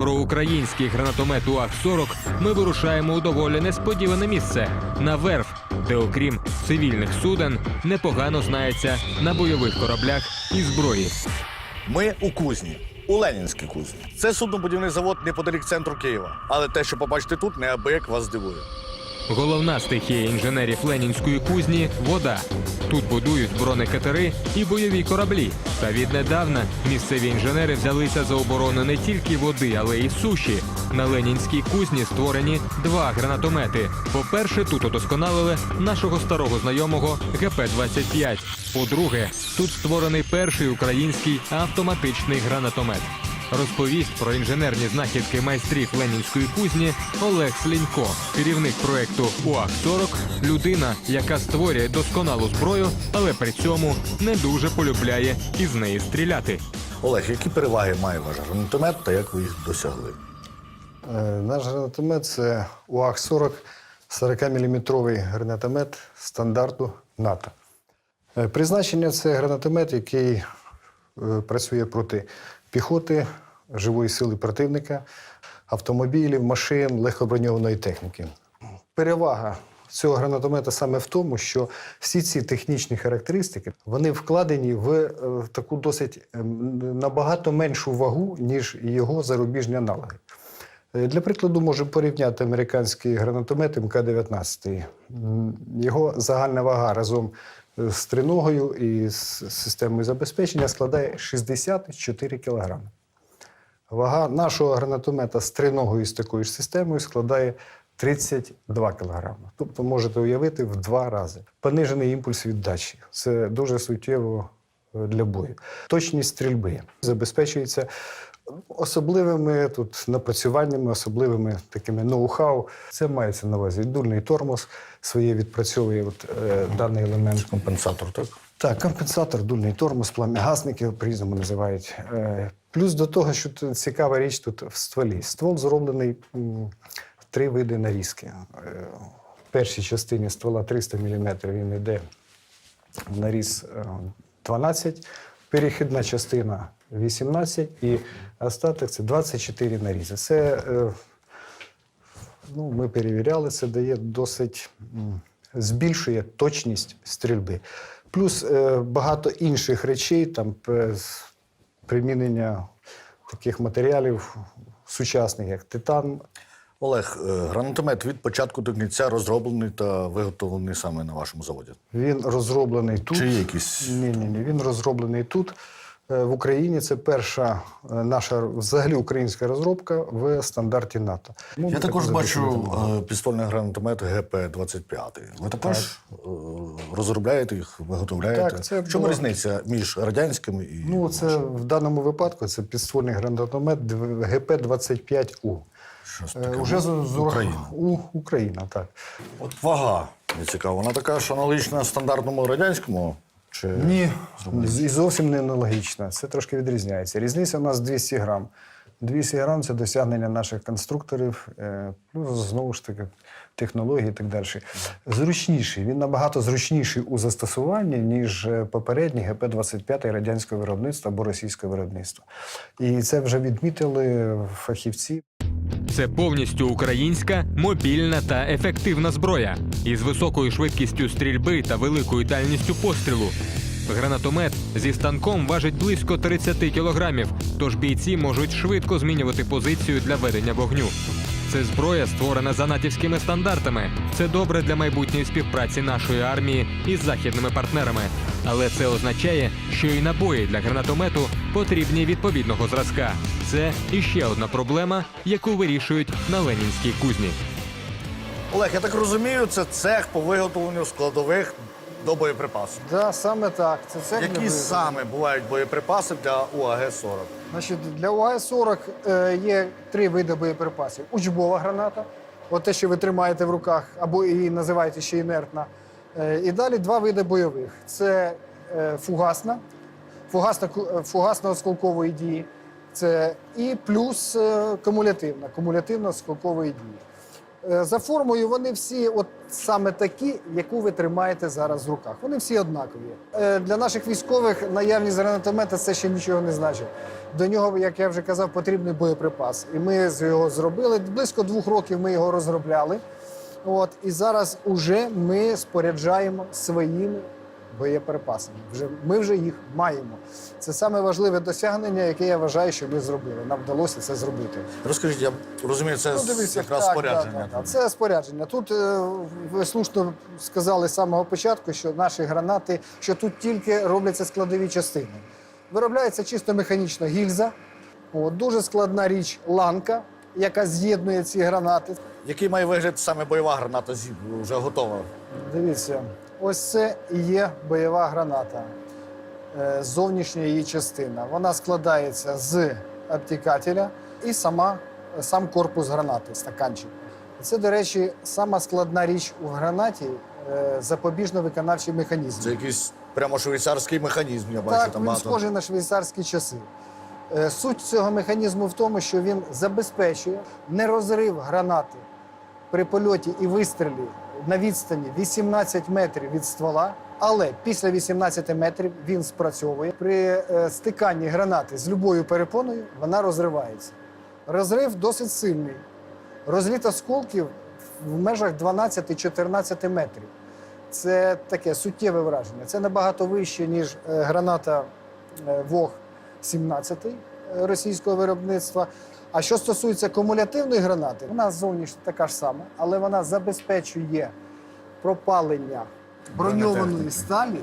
Про український гранатомет УАГ-40 ми вирушаємо у доволі несподіване місце на верф, де, окрім цивільних суден, непогано знається на бойових кораблях і зброї. Ми у кузні, у Ленінській кузні. Це суднобудівний завод неподалік центру Києва. Але те, що побачите тут, неабияк вас здивує. Головна стихія інженерів Ленінської кузні вода. Тут будують бронекатери і бойові кораблі. Та віднедавна місцеві інженери взялися за оборону не тільки води, але й суші. На Ленінській кузні створені два гранатомети. По-перше, тут удосконалили нашого старого знайомого ГП-25. По-друге, тут створений перший український автоматичний гранатомет. Розповість про інженерні знахідки майстрів Ленінської кузні Олег Слінько, керівник проекту УАГ-40, людина, яка створює досконалу зброю, але при цьому не дуже полюбляє із неї стріляти. Олег, які переваги має ваш гранатомет та як ви їх досягли? Е, Наш гранатомет це УАГ-40, 40-мм гранатомет стандарту НАТО. Е, Призначення це гранатомет, який е, працює проти піхоти, живої сили противника, автомобілів, машин, легкоброньованої техніки. Перевага цього гранатомета саме в тому, що всі ці технічні характеристики вони вкладені в е, таку досить ем, набагато меншу вагу, ніж його зарубіжні аналоги. Е, Для прикладу, можемо порівняти американський гранатомет МК-19. Його загальна вага разом з триногою і з системою забезпечення складає 64 кг. Вага нашого гранатомета з триногою з такою ж системою складає 32 кг. Тобто можете уявити в два рази. Понижений імпульс віддачі. Це дуже суттєво е, для бою. Точність стрільби забезпечується особливими тут напрацюваннями, особливими такими ноу-хау. Це мається на увазі дульний тормоз, своє відпрацьовує от, е, даний елемент. Компенсатор, так? Так, компенсатор, дульний тормоз, плам'ягасники його по-різному називають. Е, Плюс до того, що тут цікава річ тут в стволі. Ствол зроблений м, в три види нарізки. Е, В першій частині ствола 300 мм він йде в наріз е, 12, перехідна частина 18 і остаток це 24 нарізи. Це е, ну, ми перевіряли, це дає досить збільшує точність стрільби. Плюс е, багато інших речей, там примінення таких матеріалів сучасних, як титан. Олег, е, гранатомет від початку до кінця розроблений та виготовлений саме на вашому заводі. Він розроблений тут. Чи якісь Ні, ні, ні. Він розроблений тут. Е, В Україні це перша е, наша взагалі українська розробка в стандарті НАТО. Ну, Я також бачу е, підствольний гранатомет ГП-25. Ви також е, розробляєте їх, виготовляєте? Так, це В чому було- різниця між радянськими і Ну, це в даному випадку це підствольний гранатомет ГП-25У. Щось Е, таке? Уже з, Україна. У, Україна, так. От вага мені цікаво. Вона така ж аналогічна стандартному радянському? Чи... Ні, і зовсім не аналогічна. Це трошки відрізняється. Різниця у нас 200 грам. 200 грам це досягнення наших конструкторів, е, плюс знову ж таки технології і так далі. Зручніший. Він набагато зручніший у застосуванні, ніж е, попередній ГП-25 радянського виробництва або російського виробництва. І це вже відмітили фахівці. Це повністю українська, мобільна та ефективна зброя із високою швидкістю стрільби та великою дальністю пострілу. Гранатомет зі станком важить близько 30 кілограмів, тож бійці можуть швидко змінювати позицію для ведення вогню. Це зброя створена за натівськими стандартами. Це добре для майбутньої співпраці нашої армії із західними партнерами. Але це означає, що і набої для гранатомету потрібні відповідного зразка. Це іще одна проблема, яку вирішують на Ленінській кузні. Олег, я так розумію, це цех по виготовленню складових до боєприпасів. Да, саме так. Це це Які саме бувають боєприпаси для УАГ-40? Значить, для УАГ-40 е, є три види боєприпасів: учбова граната, от те, що ви тримаєте в руках, або її називаєте ще інертна. Е, і далі два види бойових: це е, фугасна, фугасна ку- е, фугасно-осколкової дії. Це і плюс е, кумулятивна, кумулятивно-осколкової дії. Е, За формою вони всі от саме такі, яку ви тримаєте зараз в руках. Вони всі однакові. Е, Для наших військових наявність гранатомета це ще нічого не значить. До нього, як я вже казав, потрібний боєприпас. І ми з його зробили. Близько двох років ми його розробляли. От, і зараз уже ми споряджаємо своїми боєприпасами. Вже, ми вже їх маємо. Це саме важливе досягнення, яке я вважаю, що ми зробили. Нам вдалося це зробити. Розкажіть, я розумію, це Ну, дивіться, якраз так, спорядження. так, так, так. Це спорядження. Тут е, ви слушно сказали з самого початку, що наші гранати, що тут тільки робляться складові частини. Виробляється чисто механічна гільза, От, дуже складна річ ланка, яка з'єднує ці гранати. Який має вигляд саме бойова граната зі вже готова? Дивіться, ось це і є бойова граната. Е, Зовнішня її частина. Вона складається з обтікателя і сама, сам корпус гранати, стаканчик. Це, до речі, сама складна річ у гранаті е, запобіжно-виконавчий механізм. Це якийсь прямо швейцарський механізм, я бачу Так, там він схожий на швейцарські часи. Е, Суть цього механізму в тому, що він забезпечує нерозрив гранати при польоті і вистрілі на відстані 18 метрів від ствола. Але після 18 метрів він спрацьовує. При е, стиканні гранати з любою перепоною вона розривається. Розрив досить сильний. Розліт осколків в межах 12-14 метрів. Це таке суттєве враження. Це набагато вище, ніж е, граната е, ВОГ-17 е, російського виробництва. А що стосується кумулятивної гранати, вона зовнішня така ж сама, але вона забезпечує пропалення броньованої сталі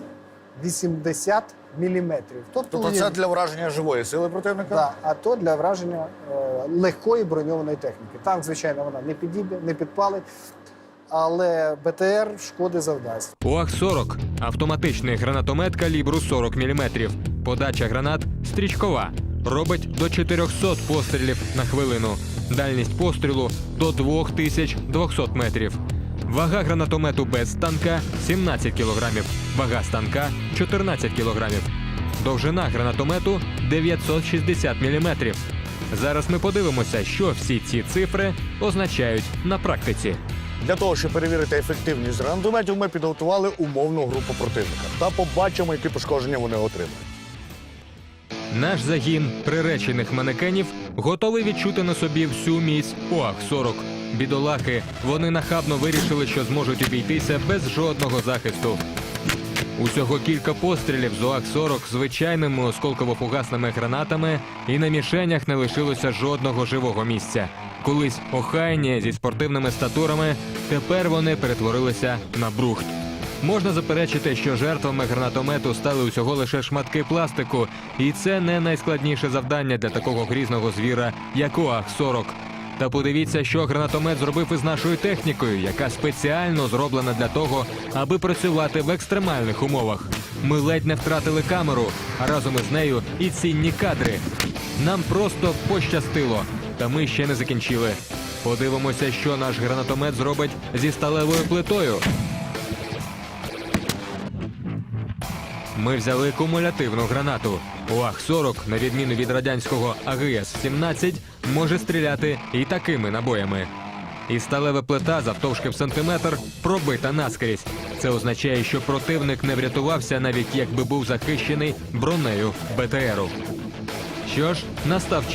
80 мм. Тобто, Тобто це для враження живої сили противника? Да, а то для враження е, легкої броньованої техніки. Танк, звичайно, вона не підіб'є, не підпалить, але БТР шкоди завдасть. УАГ-40 – автоматичний гранатомет калібру 40 мм. Подача гранат стрічкова. Робить до 400 пострілів на хвилину. Дальність пострілу до 2200 метрів. Вага гранатомету без станка 17 кг. Вага станка 14 кг. Довжина гранатомету 960 мм. Зараз ми подивимося, що всі ці цифри означають на практиці. Для того, щоб перевірити ефективність гранатометів, ми підготували умовну групу противника та побачимо, які пошкодження вони отримають. Наш загін приречених манекенів готовий відчути на собі всю міць УАГ-40. Бідолахи, вони нахабно вирішили, що зможуть обійтися без жодного захисту. Усього кілька пострілів з УАГ-40 звичайними осколково-фугасними гранатами, і на мішенях не лишилося жодного живого місця. Колись охайні зі спортивними статурами, тепер вони перетворилися на брухт. Можна заперечити, що жертвами гранатомету стали усього лише шматки пластику, і це не найскладніше завдання для такого грізного звіра, як УАГ-40. Та подивіться, що гранатомет зробив із нашою технікою, яка спеціально зроблена для того, аби працювати в екстремальних умовах. Ми ледь не втратили камеру, а разом із нею і цінні кадри. Нам просто пощастило, та ми ще не закінчили. Подивимося, що наш гранатомет зробить зі сталевою плитою. Ми взяли кумулятивну гранату. УАГ-40, на відміну від радянського АГС-17, може стріляти і такими набоями. І сталева плита завтовшки в сантиметр пробита наскрізь. Це означає, що противник не врятувався, навіть якби був захищений бронею БТРу. Що ж, настав